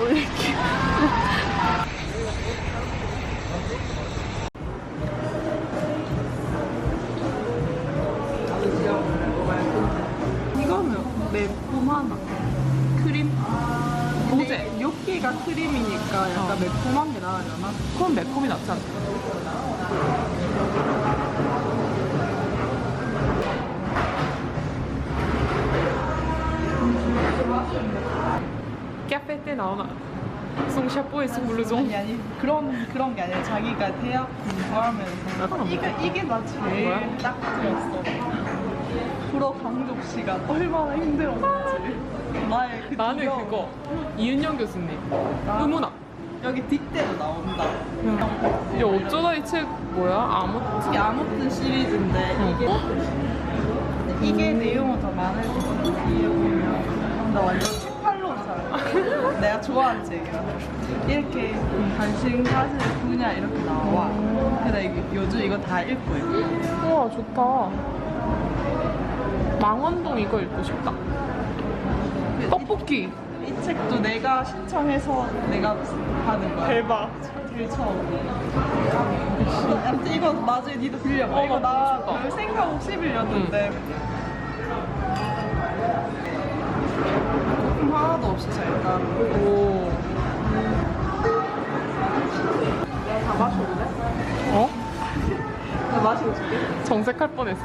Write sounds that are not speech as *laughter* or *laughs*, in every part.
올릴게요. *laughs* 이거는 매콤하다. 크림. 로제. 여기가 크림이니까 약간 어. 매콤한 게 나으려나? 그럼 매콤이 낫지 않을 카페 때 나오나? 송샤뽀의 스물루종 아니 아니 그런 그런 게 아니라 자기가 대학 공부하면서 약간 이게 이게 나 제일 뭐야? 딱 들었어. 불어 강족 씨가 얼마나 힘들었는지 나의 그 나는 두려움. 그거 이윤영 교수님 나- 의문학 여기 뒷대로 나온다. 이게 어쩌다 이 책 뭐야? 아무 이게 아무튼 시리즈인데 응. 이게 이게 내용은 더 많을 것 같아. 뒤에 보면 나 완전. *laughs* 내가 좋아하는 책이야. 이렇게 관심 가지는 분야 이렇게 나와. 근데 이게 요즘 이거 다 읽고 있고. 우와 좋다 망원동 이거 읽고 싶다 떡볶이 이 책도 내가 신청해서 내가 받은 거야. 대박 제일 처음. 아무튼 이거 나중에 니도 빌려봐. 어, 이거 나 나. 별 생각 없이 빌렸는데. 하나도 없이 잘 따르고. 오다 마셔볼래? 어? 나 마시고 줄게. 정색할 뻔했어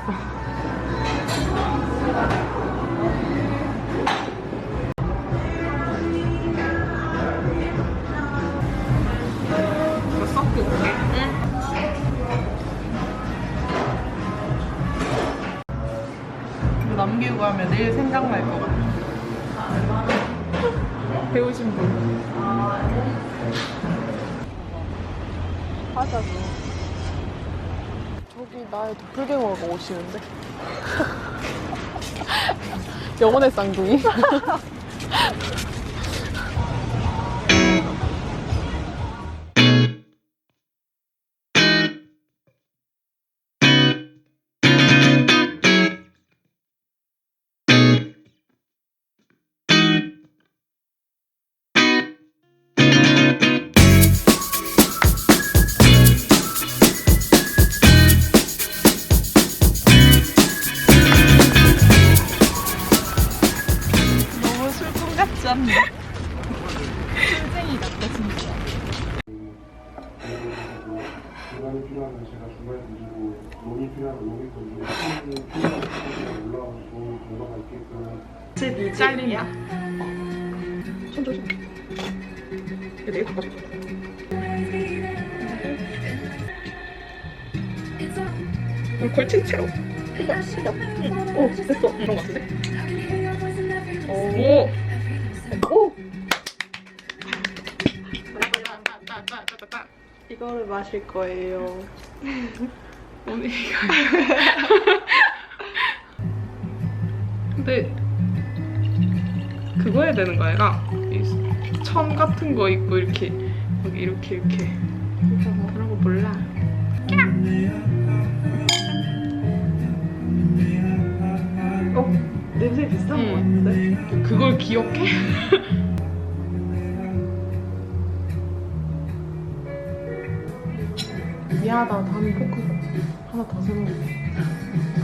나의 도플갱어가 오시는데? *laughs* 영혼의 쌍둥이 *laughs* 있게끔 제 니즈 잘린다. 손 조심. 이거 내가 바꿔줘 어, 걸친 채로. 시작 오 됐어. 그런 거 같은데? 오. 오! 이거를 마실 거예요. *laughs* 오늘 이거. *laughs* 근데 그거 해야 되는 거 아니라 이천 같은 거 있고 이렇게 여기 이렇게 이렇게 그런 거 몰라 어? 냄새 비슷한 응. 거 같은데? 그걸 기억해? *laughs* 미안하다 다음에 포크 하나 더 사는 게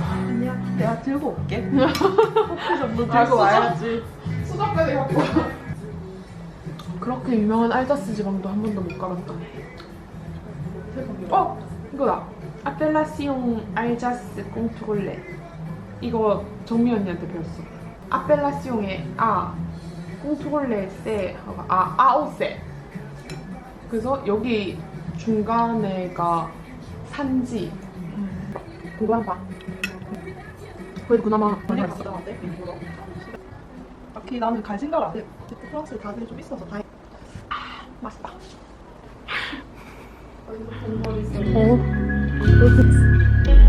아니야. 내가 들고 올게. *laughs* 포크 정도 들고 아? 와야지. 수작까지 갖고 그렇게 유명한 알자스 지방도 한 번도 못 가봤다. 어! 이거다. 아펠라시옹 알자스 꽁트골레. 이거 정미 언니한테 배웠어. 아펠라시옹의 아 꽁트골레 세 하고 아 아오세. 그래서 여기 중간에가 산지. 공부한 바 그래도 그나마 많이 오 케이, 나는 갈 생각 안 해. 프랑스에 다들 좀 있어서 다행. 아, 맛있다 어. Hey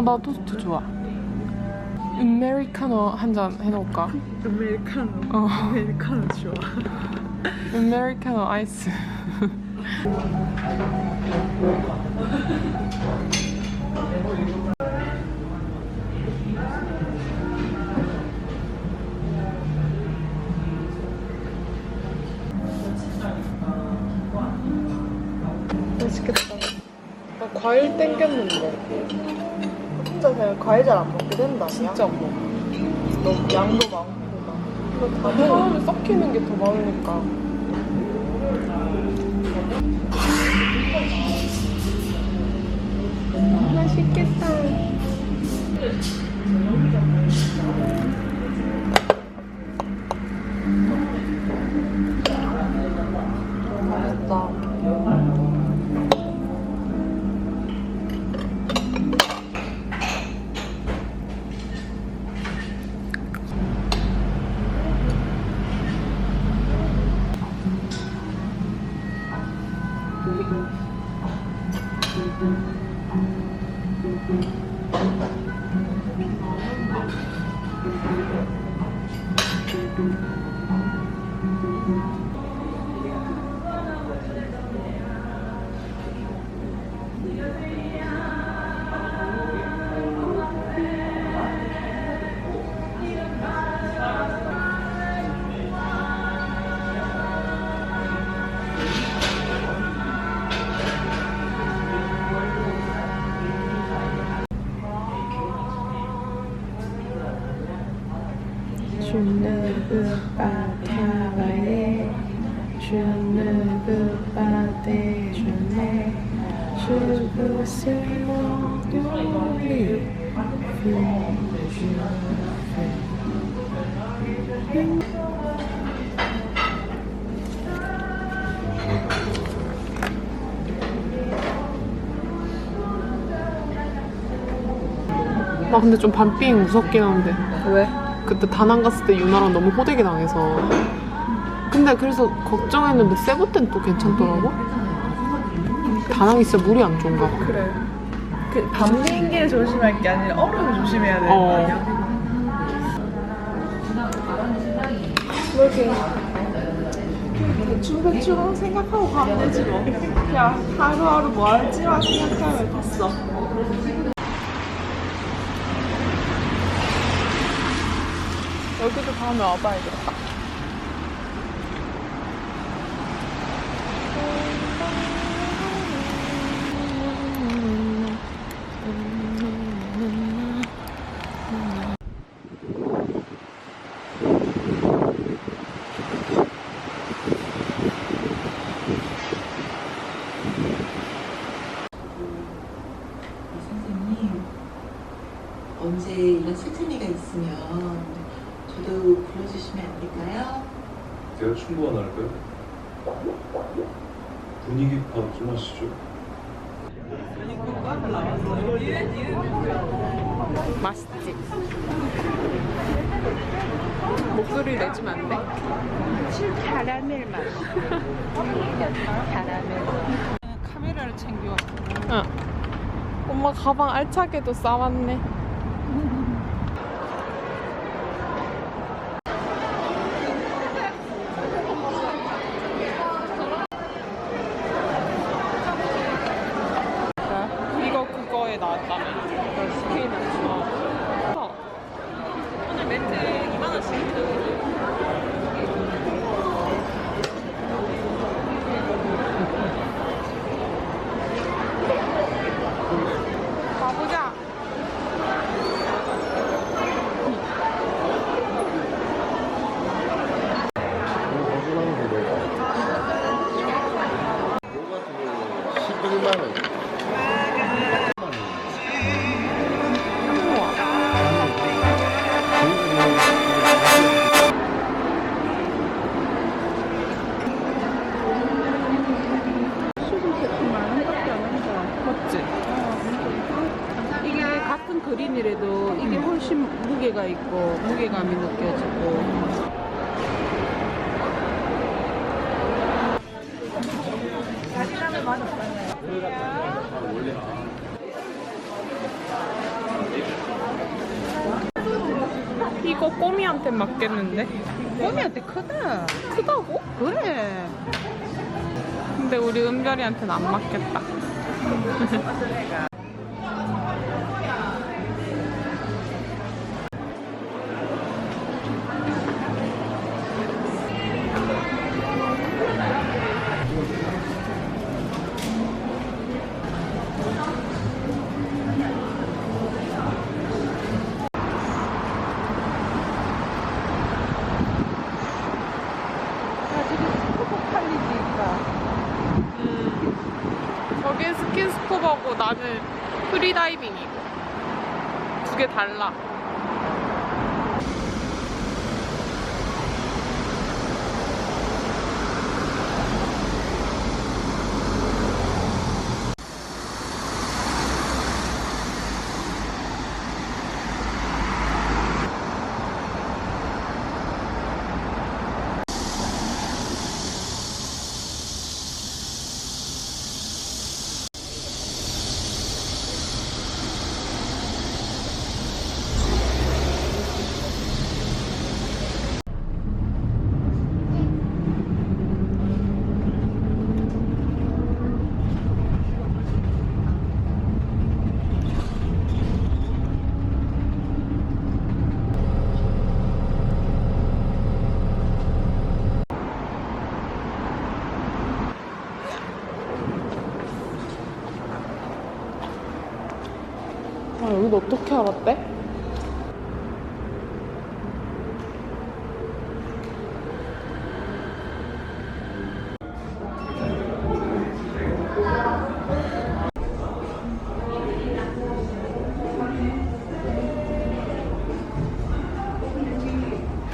아, 나 토스트 좋아. 아메리카노 한 잔 해놓을까? 아메리카노. 어. 아메리카노 좋아. 아메리카노 아이스. 맛있겠다. 나 과일 땡겼는데. 진짜 그냥 과일 잘 안 먹게 된다. 진짜 안 먹어. 너무 양도 많고. 이거 다 처음에 썩히는 게 더 많으니까. 맛있겠다. Pas déjeuner, je veux seulement dormir. Je 나 근데 좀 반삥 무섭긴 한데 왜? 그때 다낭 갔을 때 유나랑 너무 호되게 당해서 근데 그래서 걱정했는데 세부 때는 또 괜찮더라고 다낭이 진짜 물이 안 좋은가 봐 그래. 그 밤비행기를 조심할 게 아니라 얼음을 조심해야 되는 거 어. 아니야? 왜 이렇게 대충 대충 생각하고 가면 되지 뭐. 그냥 하루하루 뭐 할지만 생각하면 됐어. 여기도 다음에 와봐야겠다 선생님 언제 이런 술자리가 있으면 저도 불러주시면 안 될까요? 제가 충고 하나 할까요? 분위기 파악 좀 하시죠. 맛있지? 목소리 내주면 안 돼? 캐러멜 맛. 캐러멜. 카메라를 챙겨왔어. 응 엄마 가방 알차게도 싸왔네 무게가 있고 무게감이 느껴지고. 이거 꼬미한테 맞겠는데? 꼬미한테 크다. 크다고? 그래. 근데 우리 은별이한테는 안 맞겠다. 음. 나는 프리다이빙이고 두 개 달라. 근데 어떻게 알았대?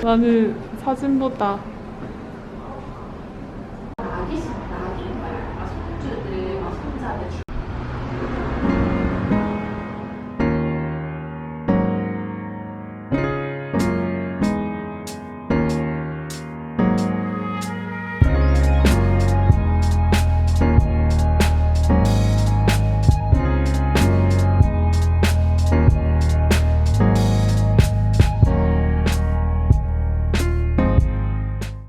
나는 사진보다